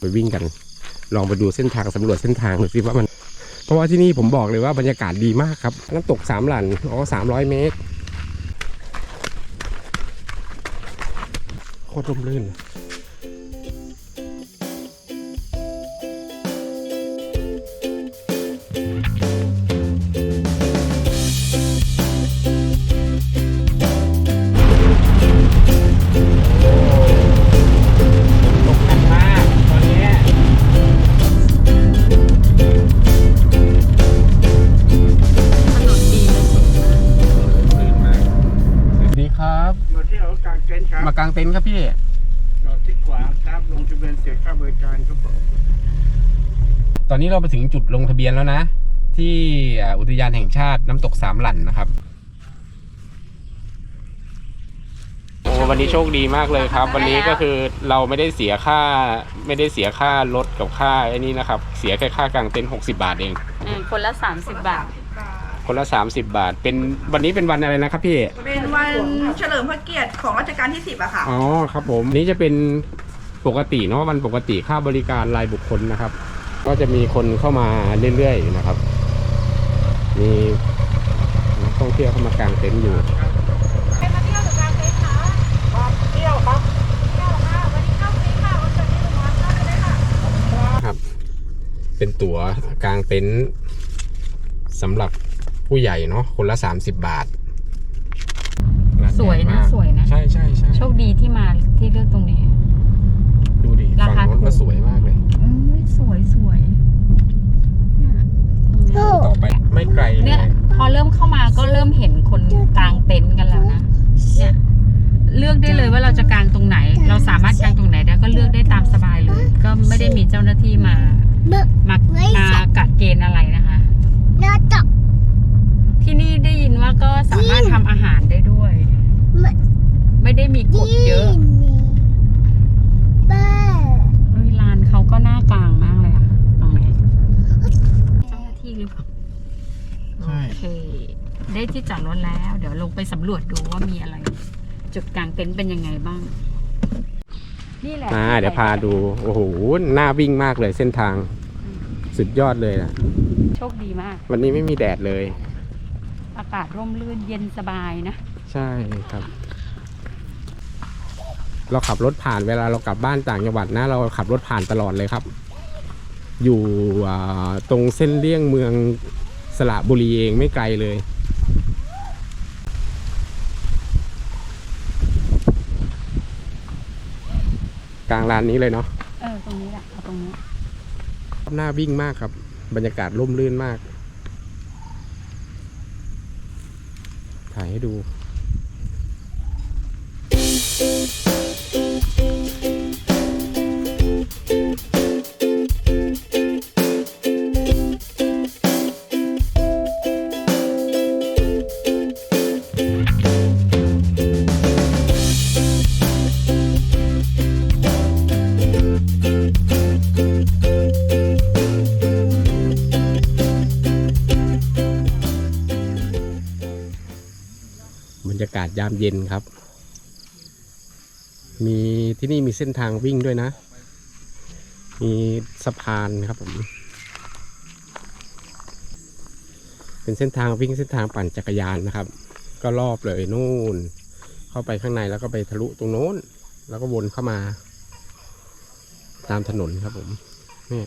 ไปวิ่งกัน ลองไปดูเส้นทางสำรวจเส้นทางดูสิว่ามัน เพราะว่าที่นี่ผมบอกเลยว่าบรรยากาศดีมากครับน้ำตกสามหลันอ๋อสามร้อยเมตรโคตรร่มรื่น มากางเต็นท์ครับพี่จอดที่ขวาครับลงทะเบียนเสียค่าบริการครับผมตอนนี้เราไปถึงจุดลงทะเบียนแล้วนะ ที่อ่าอุทยานแห่งชาติน้ำตกสามหลั่นนะครับโอ้วันนี้โชคดีมากเลยครับ วันนี้ก็คือเราไม่ได้เสียค่าไม่ได้เสียค่ารถกับค่าไอ้นี้นะครับ เสียแค่ค่ากางเต็นท์60 บาทเอง อืมคนละ 30 บาท คนละ 30 บาท เป็นวันนี้เป็นวันอะไรนะครับพี่ เป็นวันเฉลิมพระเกียรติของรัชกาลที่สิบอะค่ะ อ๋อครับผมนี่จะเป็นปกติเนาะวันปกติค่าบริการรายบุคคลนะครับ ก็จะมีคนเข้ามาเรื่อยๆนะครับ มีนักท่องเที่ยวเข้ามากางเต็นท์อยู่ครับ เป็นตั๋วกลางเต็นท์สำหรับ ผู้ใหญ่เนาะคนละ 30 บาทร้าสวยนะใหญ่มากสวยนะ ใช่ใช่ใช่โชคดีที่มาที่เลือกตรงนี้ ดูดิราฝั่งคาโน้นก็ถูกสวยมากเลยอืมสวยสวยเนี่ยตรงเนี้ยต่อไปไม่ไกลเลเนี่ยยพอเริ่มเข้ามาก็เริ่มเห็นคนกางเต็นท์กันแล้วนะเนี่ยเลือกได้เลยว่าเราจะกางตรงไหน เราสามารถกางตรงไหนได้ก็เลือกได้ตามสบายเลย ก็ไม่ได้มีเจ้าหน้าที่มา มามากัดเกณฑ์อะไรนะคะ ที่นี่ได้ยินว่าก็สามารถทำอาหารได้ด้วย ไม่ได้มีกฎเยอะเฮ้ยร้านเขาก็น่ากลางมากเลยอะตรงนี้เจ้าหน้าที่หรือเปล่าใช่โอเค ได้ที่จอดรถแล้ว เดี๋ยวลงไปสำรวจดูว่ามีอะไร จุดกลางเต็นท์เป็นยังไงบ้าง นี่แหละอ่าเดี๋ยวพาดู โอ้โหน่าวิ่งมากเลยเส้นทาง สุดยอดเลยนะโชคดีมาก วันนี้ไม่มีแดดเลย อากาศร่มรื่นเย็นสบายนะ ใช่ครับ เราขับรถผ่านเวลาเรากลับบ้านต่างจังหวัดนะ เราขับรถผ่านตลอดเลยครับ อยู่อ่าตรงเส้นเลี่ยงเมืองสระบุรีเองไม่ไกลเลยกลางลานนี้เลยเนาะ เออ ตรงนี้แหละ เอาตรงนี้ หน้าวิ่งมากครับ บรรยากาศร่มรื่นมาก ถ่ายให้ดู ยามเย็นครับ มีที่นี่มีเส้นทางวิ่งด้วยนะ มีสะพานครับผม เป็นเส้นทางวิ่งเส้นทางปั่นจักรยานนะครับ ก็รอบเลยนู่น เข้าไปข้างในแล้วก็ไปทะลุตรงโน้น แล้วก็วนเข้ามา ตามถนนครับผมนี่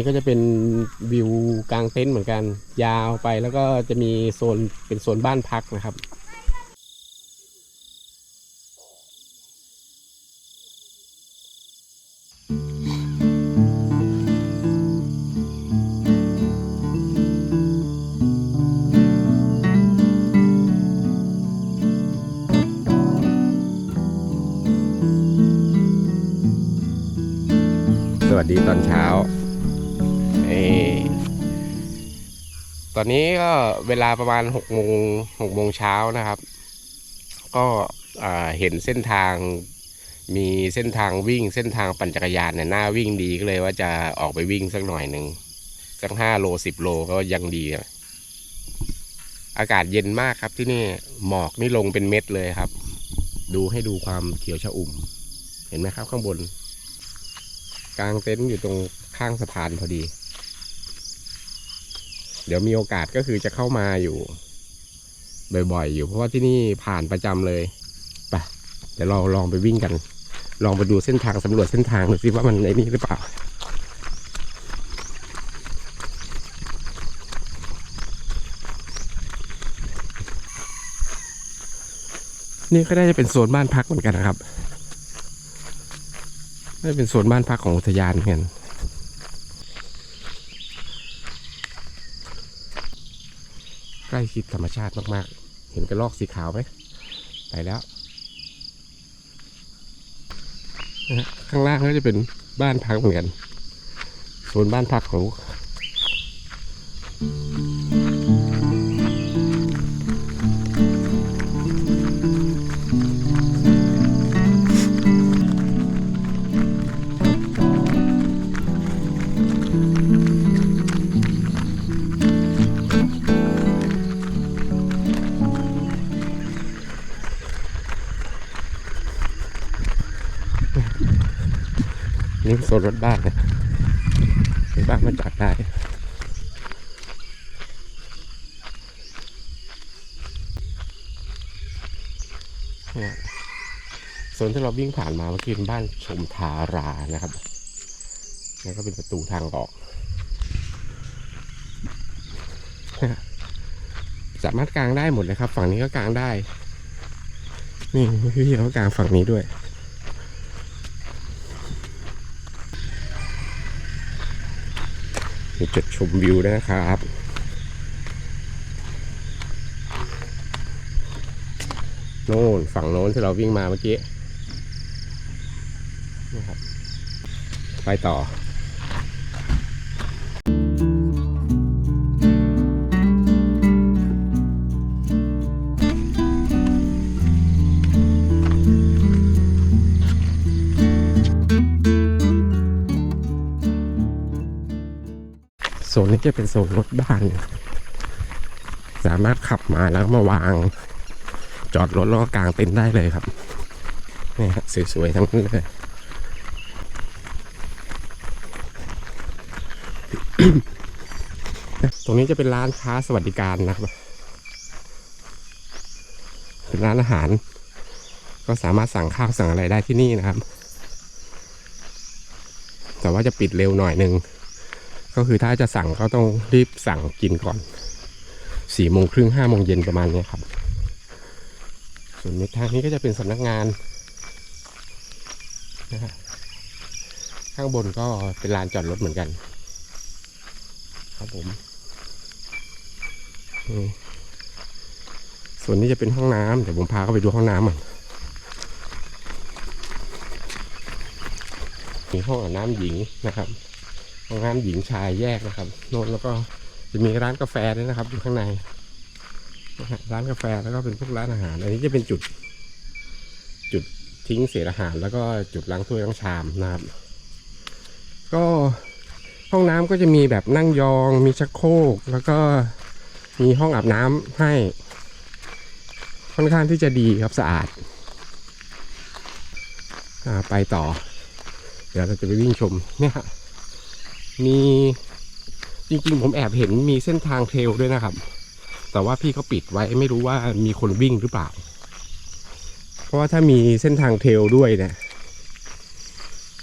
นี่ก็จะเป็นวิวกลางเต็นท์เหมือนกัน ยาวไปแล้วก็จะมีโซนเป็นโซนบ้านพักนะครับสวัสดีตอนเช้า อนนี้ก็เวลาประมาณหกโมงหกโมงเช้านะครับ ก็เห็นเส้นทางมีเส้นทางวิ่งเส้นทางปั่นจักรยานเนี่ยน่าวิ่งดีก็เลยว่าจะออกไปวิ่งสักหน่อยหนึ่งสักห้าโลสิบโลก็ยังดีอะอากาศเย็นมากครับที่นี่หมอกนี่ลงเป็นเม็ดเลยครับ ดูให้ดูความเขียวชอุ่ม เห็นไหมครับข้างบน กลางเต็นท์อยู่ตรงข้างสะพานพอดี เดี๋ยวมีโอกาสก็คือจะเข้ามาอยู่ บ่อยๆ อยู่เพราะว่าที่นี่ผ่านประจำเลยไปเดี๋ยวเราลองไปวิ่งกัน ลองไปดูเส้นทางสำรวจเส้นทางดูสิว่ามันไอ้นี่หรือเปล่านี่ก็ได้จะเป็นโซนบ้านพักเหมือนกันนะครับน่าจะเป็นโซนบ้านพักของอุทยานเหมือนกันใก ล้ชิดธรรมชาติมากๆ เห็นกระรอกสีขาวไหมไปแล้วข้างล่างก็จะเป็นบ้านพักเหมือนกันโซนบ้านพักของ โซนรถบ้านนะรถบ้านมาจอดได้เนี่ยโซนที่เราวิ่งผ่านมาเมื่อกี้เป็นบ้านชมทารานะครับ แล้วก็เป็นประตูทางออก สามารถกางได้หมดเลยครับ ฝั่งนี้ก็กางได้ นี่พี่ๆเขากางฝั่งนี้ด้วย มีจุดชมวิวนะครับโน่นฝั่งโน้นที่เราวิ่งมาเมื่อกี้นะครับไปต่อ โซนนี้จะเป็นโซนรถบ้าน สามารถขับมาแล้วมาวาง จอดรถแล้วก็กางเต็นท์ได้เลยครับนี่ฮะสวยๆทั้งนั้นเลยตรงนี้จะเป็นร้านค้าสวัสดิการนะครับ เป็นร้านอาหาร ก็สามารถสั่งข้าวสั่งอะไรได้ที่นี่นะครับ แต่ว่าจะปิดเร็วหน่อยหนึ่ง ก็คือถ้าจะสั่งก็ต้องรีบสั่งกินก่อนสี่โมงครึ่งห้าโมงเย็นประมาณนี้ครับ ส่วนในทางนี้ก็จะเป็นสำนักงานนะฮะข้างบนก็เป็นลานจอดรถเหมือนกัน ครับผมอืมส่วนนี้จะเป็นห้องน้ำเดี๋ยวผมพาเข้าไปดูห้องน้ำก่อนมีห้องอาบน้ำหญิงนะครับ ห้องน้ำหญิงชายแยกนะครับโน่นแล้วก็จะมีร้านกาแฟด้วยนะครับ อยู่ข้างใน ร้านกาแฟแล้วก็เป็นพวกร้านอาหาร อันนี้จะเป็นจุด จุดทิ้งเศษอาหาร แล้วก็จุดล้างถ้วยล้างชามนะครับ ก็ห้องน้ำก็จะมีแบบนั่งยอง มีชักโครก แล้วก็มีห้องอาบน้ำให้ ค่อนข้างที่จะดีครับสะอาดอาไปต่อ เดี๋ยวเราจะไปวิ่งชมเนี่ยฮะ มีจริงๆ ผมแอบเห็นมีเส้นทางเทรลด้วยนะครับ แต่ว่าพี่เขาปิดไว้ไม่รู้ว่ามีคนวิ่งหรือเปล่า เพราะว่าถ้ามีเส้นทางเทรลด้วยเนี่ย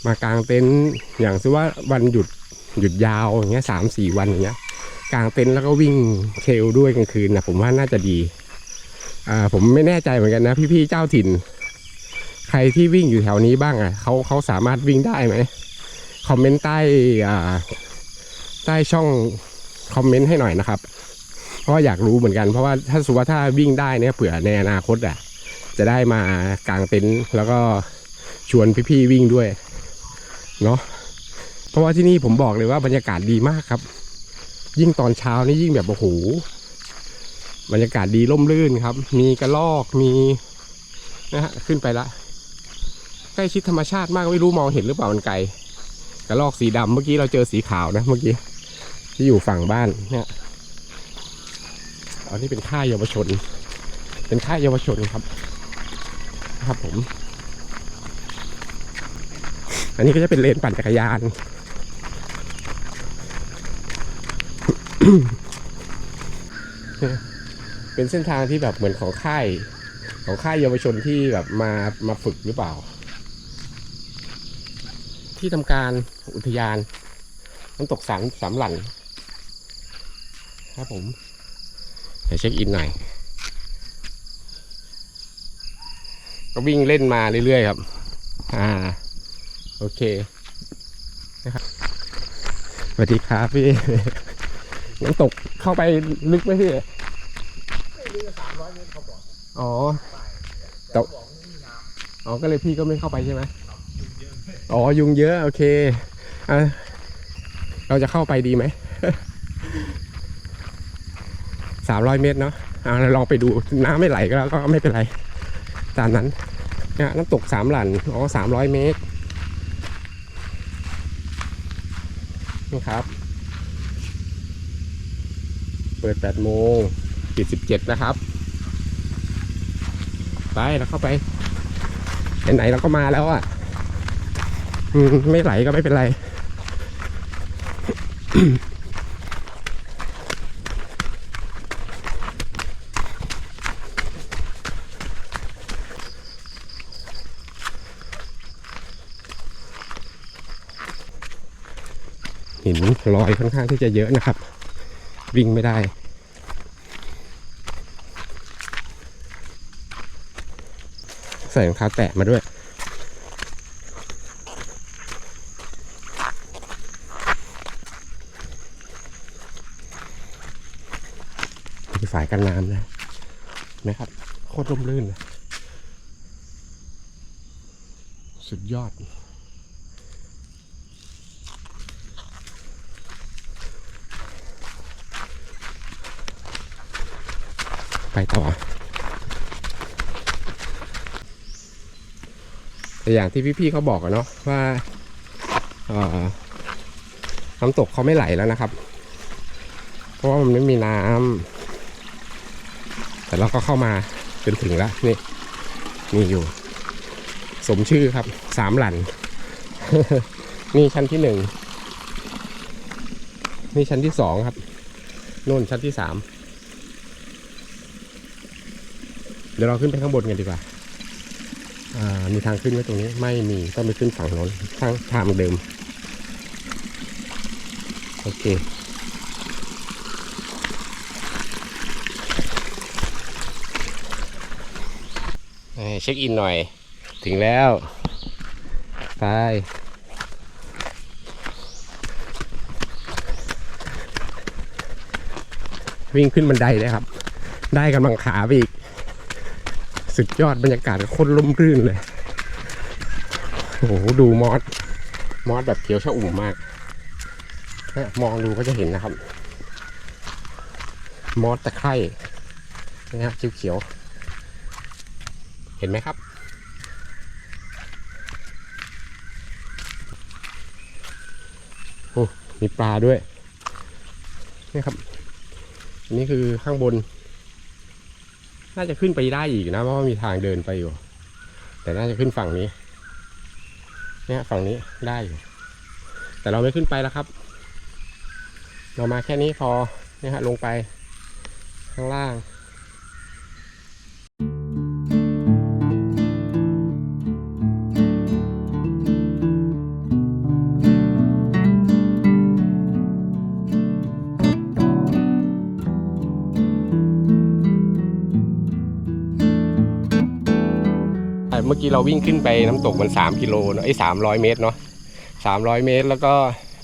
มากางเต็นท์อย่างเช่นว่าวันหยุดหยุดยาวอย่างเงี้ยสามสี่วันอย่างเงี้ยกางเต็นท์แล้วก็วิ่งเทรลด้วยกลางคืนนะผมว่าน่าจะดีอ่าผมไม่แน่ใจเหมือนกันนะ พี่ๆเจ้าถิ่น ใครที่วิ่งอยู่แถวนี้บ้างอะเขาเขาสามารถวิ่งได้ไหม คอมเมนต์ใต้ใต้ช่องคอมเมนต์ให้หน่อยนะครับ เพราะอยากรู้เหมือนกันเพราะว่าถ้าสมมติว่าถ้าวิ่งได้เนี่ยเผื่อในอนาคตอะ จะได้มากางเต็นท์แล้วก็ชวนพี่ๆวิ่งด้วยเนาะเพราะว่าที่นี่ผมบอกเลยว่าบรรยากาศดีมากครับ ยิ่งตอนเช้านี่ยิ่งแบบโอ้โหบรรยากาศดีร่มรื่นครับ มีกระลอกมีนะฮะขึ้นไปละ ใกล้ชิดธรรมชาติมากไม่รู้มองเห็นหรือเปล่ามันไกล กระลอกสีดำเมื่อกี้เราเจอสีขาวนะเมื่อกี้ ที่อยู่ฝั่งบ้านเนี่ยอันนี้เป็นค่ายเยาวชน เป็นค่ายเยาวชนครับ ครับผม อันนี้ก็จะเป็นเลนปั่นจักรยาน เป็นเส้นทางที่แบบเหมือนของค่าย ของค่ายเยาวชนที่แบบมามาฝึกหรือเปล่า ที่ทำการอุทยานน้ำตกสามสามหลันครับผม เดี๋ยวเช็คอินหน่อย ก็วิ่งเล่นมาเรื่อยๆครับ อ่า โอเคนะครับสวัสดีครับพี่น้ำตกเข้าไปลึกไหมพี่อ๋อแต่อ๋อ ก็เลยพี่ก็ไม่เข้าไปใช่ไหม อ๋อยุงเยอะ โอเคอะเราจะเข้าไปดีไหมสามร้อยเมตรเนาะอ่าเราลองไปดูน้ำไม่ไหลก็แล้วก็ไม่เป็นไร ตามนั้นน้ำตกสามหลันอ๋อสามร้อยเมตรนี่ครับ เปิดแปดโมงปิดสิบเจ็ดนะครับ ไปแล้วเข้าไปไหนๆเราก็มาแล้วอะ ไม่ไหลก็ไม่เป็นไร หินลอยค่อนข้างที่จะเยอะนะครับ วิ่งไม่ได้ใส่รองเท้าแตะมาด้วย กันน้ำนะนไหมครับโคตรร่มรื่นเลยสุดยอด ไปต่อแต่อย่างที่พี่ๆเขาบอกอะเนาะว่าน้ำตกเขาไม่ไหลแล้วนะครับ เพราะว่ามันไม่มีน้ำ แต่เราก็เข้ามาจนถึงแล้วนี่นี่อยู่ สมชื่อครับสามหลันนี่ชั้นที่หนึ่งนี่ชั้นที่สองครับนู่นชั้นที่สามเดี๋ยวเราขึ้นไปข้างบนกันดีกว่าอ่ามีทางขึ้นไว้ตรงนี้ไม่มีต้องไปขึ้นฝั่งโน้นทางทางเดิม โอเค เช็คอินหน่อย ถึงแล้ว ไป วิ่งขึ้นบันไดเลยครับ ได้กำลังขาไปอีก สุดยอดบรรยากาศโคตรล่มรื่นเลย โอ้โห ดูมอส มอสแบบเขียวชะอุ่มมาก มองดูก็จะเห็นนะครับ มอสตะไคร่นะครับเขียวๆ เห็นไหมครับ โอ้ มีปลาด้วย นี่ครับ อันนี้คือข้างบน น่าจะขึ้นไปได้อีกนะ เพราะว่ามีทางเดินไปอยู่ แต่น่าจะขึ้นฝั่งนี้ เนี่ยฝั่งนี้ได้อยู่ แต่เราไม่ขึ้นไปแล้วครับ เรามาแค่นี้พอ เนี่ยฮะลงไปข้างล่าง เมื่อกี้เราวิ่งขึ้นไปน้ำตกมันสามกิโลเนอะไอ้สามร้อยเมตรเนาะสามร้อยเมตร แล้วก็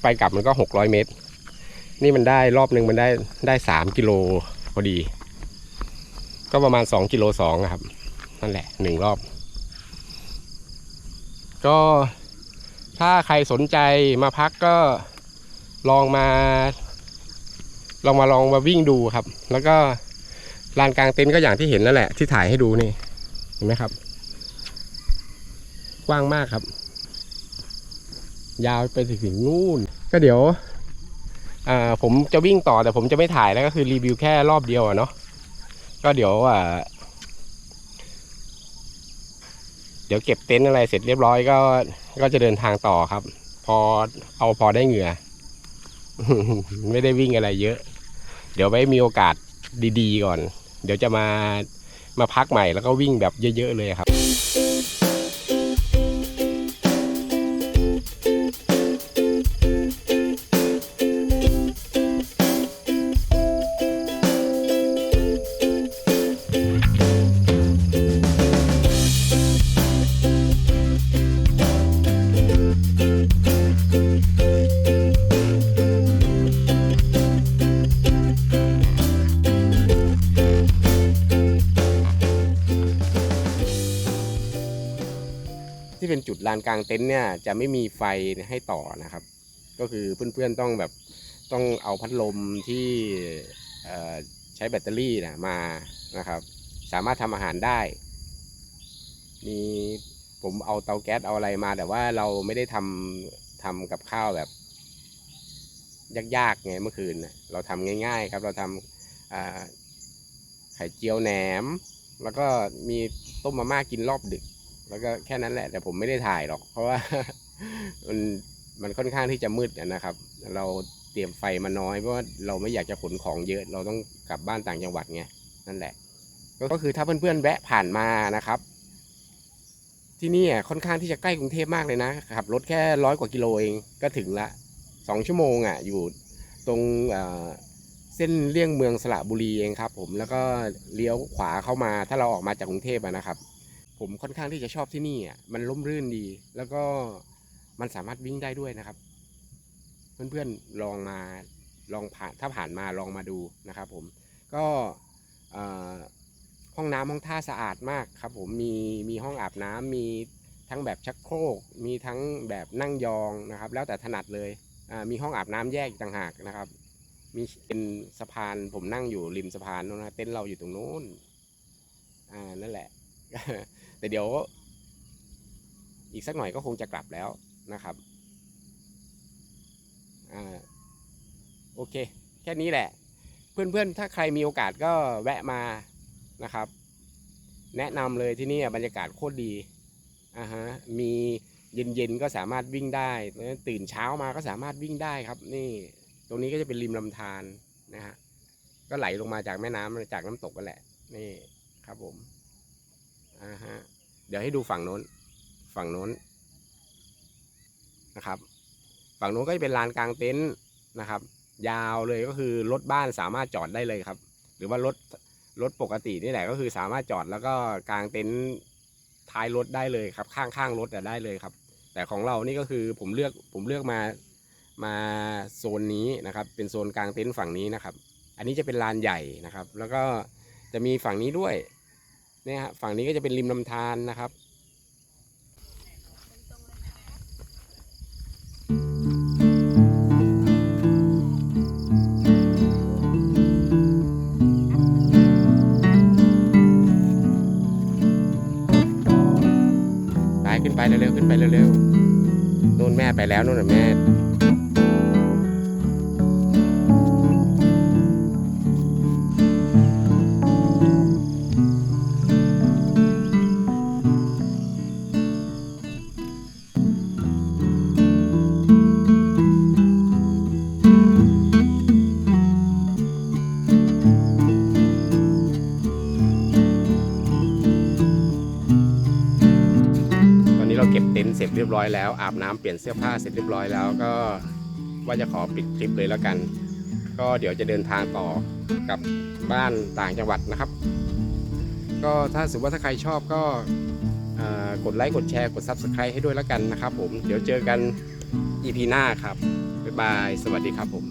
ไปกลับมันก็หกร้อยเมตร นี่มันได้รอบหนึ่งมันได้ได้สามกิโลพอดี ก็ประมาณสองกิโลสองครับ นั่นแหละหนึ่งรอบ ก็ถ้าใครสนใจมาพักก็ลองมา ลองมาลองมาวิ่งดูครับ แล้วก็ลานกลางเต็นท์ก็อย่างที่เห็นนั่นแหละที่ถ่ายให้ดูนี่เห็นไหมครับ กว้างมากครับ ยาวไปถึงนู่น ก็เดี๋ยวผมจะวิ่งต่อแต่ผมจะไม่ถ่ายแล้วก็คือรีวิวแค่รอบเดียวอะเนาะก็เดี๋ยวอ่าเดี๋ยวเก็บเต็นท์อะไรเสร็จเรียบร้อยก็ก็จะเดินทางต่อครับ พอเอาพอได้เหงื่อ ไม่ได้วิ่งอะไรเยอะ เดี๋ยวไว้มีโอกาสดีๆก่อน เดี๋ยวจะมามาพักใหม่แล้วก็วิ่งแบบเยอะๆเลยครับ ที่เป็นจุดลานกลางเต็นท์เนี่ยจะไม่มีไฟให้ต่อนะครับ ก็คือเพื่อนๆต้องแบบต้องเอาพัดลมที่ใช้แบตเตอรี่นะมานะครับ สามารถทำอาหารได้มีผมเอาเตาแก๊สเอาอะไรมา แต่ว่าเราไม่ได้ทำทำกับข้าวแบบ ยากๆไงเมื่อคืนนะเราทำง่าย ๆ ครับ เราทำไข่เจียวแหนม แล้วก็มีต้มมาม่ากินรอบดึก แล้วก็แค่นั้นแหละแต่ผมไม่ได้ถ่ายหรอก เพราะว่ามันมันค่อนข้างที่จะมืดนะครับ เราเตรียมไฟมาน้อยเพราะว่าเราไม่อยากจะขนของเยอะ เราต้องกลับบ้านต่างจังหวัดไงนั่นแหละ ก็ก็คือถ้าเพื่อนๆแวะผ่านมานะครับ ที่นี่อะค่อนข้างที่จะใกล้กรุงเทพมากเลยนะขับรถแค่ร้อยกว่ากิโลเองก็ถึงละสองชั่วโมงอะอยู่ตรงเส้นเลี่ยงเมืองสระบุรีเองครับ ผมแล้วก็เลี้ยวขวาเข้ามาถ้าเราออกมาจากกรุงเทพนะครับ ผมค่อนข้างที่จะชอบที่นี่อะมันร่มรื่นดี แล้วก็มันสามารถวิ่งได้ด้วยนะครับ เพื่อนๆลองมาลองผ่านถ้าผ่านมาลองมาดูนะครับ ผมก็ห้องน้ำห้องท่าสะอาดมากครับ ผมมีมีห้องอาบน้ำมีทั้งแบบชักโครก มีทั้งแบบนั่งยองนะครับ แล้วแต่ถนัดเลยมีห้องอาบน้ำแยกต่างหากนะครับ มีเป็นสะพานผมนั่งอยู่ริมสะพานนู้นนะเต็นท์เราอยู่ตรงนู้นอ่านั่นแหละ แต่เดี๋ยว อีกสักหน่อยก็คงจะกลับแล้วนะครับอ่าโอเค แค่นี้แหละ เพื่อนๆ ถ้าใครมีโอกาสก็แวะมานะครับ แนะนำเลยที่นี่บรรยากาศโคตรดีอ่าฮะมีเย็นๆก็สามารถวิ่งได้ ตื่นเช้ามาก็สามารถวิ่งได้ครับ นี่ ตรงนี้ก็จะเป็นริมลำธารนะฮะก็ไหลลงมาจากแม่น้ำจากน้ำตกกันแหละ นี่ครับผมอ่าฮะ เดี๋ยวให้ดูฝั่งโน้น ฝั่งโน้นนะครับ ฝั่งโน้นก็จะเป็นลานกลางเต็นท์นะครับ ยาวเลยก็คือรถบ้านสามารถจอดได้เลยครับ หรือว่ารถรถปกตินี่แหละก็คือสามารถจอดแล้วก็กางเต็นท์ท้ายรถได้เลยครับ ข้างข้างรถได้เลยครับ แต่ของเรานี่ก็คือผมเลือกผมเลือกมามาโซนนี้นะครับ เป็นโซนกลางเต็นท์ฝั่งนี้นะครับ อันนี้จะเป็นลานใหญ่นะครับ แล้วก็จะมีฝั่งนี้ด้วย เนี่ยฮะฝั่งนี้ก็จะเป็นริมลำธารนะครับไปขึ้นไปเร็วๆขึ้นไปเร็วๆนู่นแม่ไปแล้วนู่นน่ะแม่ เรียบร้อยแล้ว อาบน้ำเปลี่ยนเสื้อผ้าเสร็จเรียบร้อยแล้วก็ว่าจะขอปิดคลิปเลยแล้วกัน ก็เดี๋ยวจะเดินทางต่อกลับบ้านต่างจังหวัดนะครับ ก็ถ้าสมมติว่าถ้าใครชอบก็กดไลค์กดแชร์กด Subscribe ให้ด้วยแล้วกันนะครับผมเดี๋ยวเจอกัน EP หน้าครับ บ๊ายบาย สวัสดีครับผม